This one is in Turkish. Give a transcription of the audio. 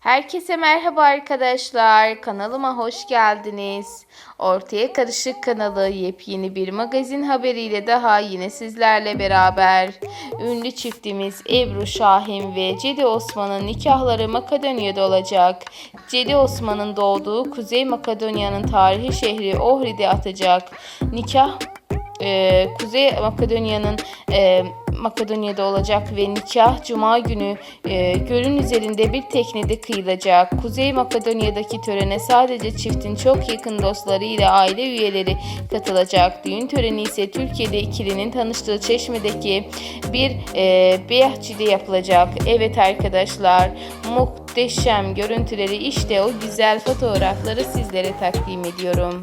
Herkese merhaba arkadaşlar. Kanalıma hoş geldiniz. Ortaya Karışık kanalı yepyeni bir magazin haberiyle daha yine sizlerle beraber. Ünlü çiftimiz Ebru Şahin ve Cedi Osman'ın nikahları Makedonya'da olacak. Cedi Osman'ın doğduğu Kuzey Makedonya'nın tarihi şehri Ohrid'e atacak. Nikah e, Kuzey Makedonya'nın e, Makedonya'da olacak ve nikah Cuma günü e, gölün üzerinde bir teknede kıyılacak. Kuzey Makedonya'daki törene sadece çiftin çok yakın dostları ile aile üyeleri katılacak. Düğün töreni ise Türkiye'de ikilinin tanıştığı Çeşme'deki bir e, bahçede yapılacak. Evet arkadaşlar muhteşem görüntüleri işte o güzel fotoğrafları sizlere takdim ediyorum.